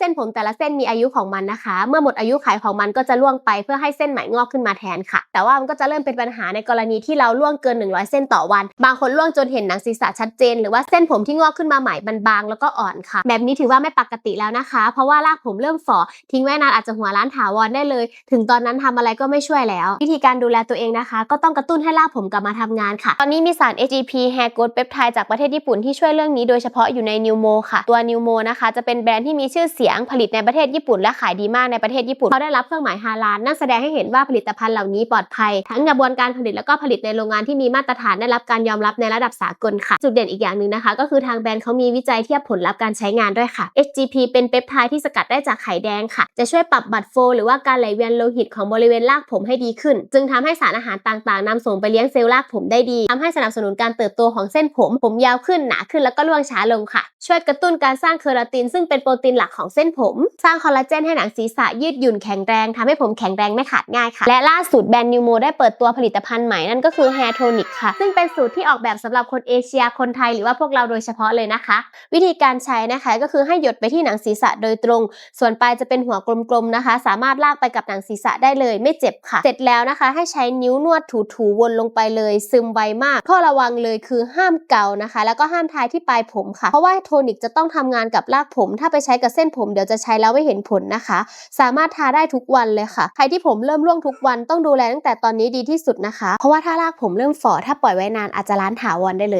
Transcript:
เส้นผมแต่ละเส้นมีอายุของมันนะคะ เมื่อหมดอายุขัยของมันก็จะล่วงไปเพื่อให้เส้นใหม่งอกขึ้นมาแทนค่ะ แต่ว่ามันก็จะเริ่มเป็นปัญหาในกรณีที่เราล่วงเกิน 100 เส้นต่อวัน บางคนล่วงจนเห็นหนังศีรษะชัดเจน หรือว่าเส้นผมที่งอกขึ้นมาใหม่มันบางแล้วก็อ่อนค่ะ แบบนี้ถือว่าไม่ปกติแล้วนะคะ เพราะว่ารากผมเริ่มฝ่อทิ้งไว้นานอาจจะหัวร้านถาวรได้เลย ถึงตอนนั้นทำอะไรก็ไม่ช่วยแล้ว วิธีการดูแลตัวเองนะคะ ก็ต้องกระตุ้นให้รากผมกลับมาทำงานค่ะ ตอนนี้มีสาร AGP Hair Growth Peptide จากประเทศญี่ปุ่นที่ช่วยเรื่องนี้โดยเฉพาะอยู่ใน Newmo ค่ะ ตัว Newmo นะคะจะเป็นแบรนด์ที่มีชื่อเสียงผลิตในประเทศญี่ปุ่นและขายดีมากในประเทศญี่ปุ่นเขาได้รับเครื่องหมายฮาลาลนั่นแสดงให้เห็นว่าผลิตภัณฑ์เหล่านี้ปลอดภัย ทั้งกระบวนการผลิตแล้วก็ผลิตในโรงงานที่มีมาตรฐานได้รับการยอมรับในระดับสากลค่ะ จุดเด่นอีกอย่างหนึ่งนะคะ ก็คือทางแบรนด์เขามีวิจัยเทียบผลลัพธ์การใช้งานด้วยค่ะ SGP เป็นเปปไทด์ที่สกัดได้จากไข่แดงค่ะ จะช่วยปรับบัตรโฟ หรือว่าการไหลเวียนโลหิตของบริเวณรากผมให้ดีขึ้น จึงทำให้สารอาหารต่างๆนำส่งไปเลี้ยงเซลล์รากผมได้ดีทำให้สนับสนุนการเติบโตของเส้นผม ผมยาวขึ้นหนาขึ้นแล้วก็ร่วงช้าลงค่ะ ช่วยกระตุ้นการสร้างเคอราติน ซึ่งเป็นโปรตีนหลักของเส้นผม สร้างคอลลาเจนให้หนังศีรษะยืดหยุ่นแข็งแรงทำให้ผมแข็งแรงไม่ขาดง่ายค่ะ และล่าสุดแบรนด์นิวโมได้เปิดตัวผลิตภัณฑ์ใหม่นั่นก็คือ Hair Tonic ค่ะ ซึ่งเป็นสูตรที่ออกแบบสำหรับคนเอเชียคนไทยหรือว่าพวกเราโดยเฉพาะเลยนะคะ วิธีการใช้นะคะก็คือให้หยดไปที่หนังศีรษะโดยตรง ส่วนปลายจะเป็นหัวกลมๆนะคะ สามารถลากไปกับหนังศีรษะได้เลย ไม่เจ็บค่ะ เสร็จแล้วนะคะ ให้ใช้นิ้วนวดถูๆวนลงไปเลย ซึมไวมากข้อระวังเลยคือห้ามเกานะคะ แล้วก็ห้ามทายที่ปลายผมค่ะเพราะว่าโทนิกจะต้องทำงานกับรากผม ถ้าไปใช้กับเส้นผมเดี๋ยวจะใช้แล้วไม่เห็นผลนะคะ สามารถทาได้ทุกวันเลยค่ะ ใครที่ผมเริ่มร่วงทุกวันต้องดูแลตั้งแต่ตอนนี้ดีที่สุดนะคะ เพราะว่าถ้ารากผมเริ่มฝ่อถ้าปล่อยไว้นานอาจจะล้านถาวรได้เลย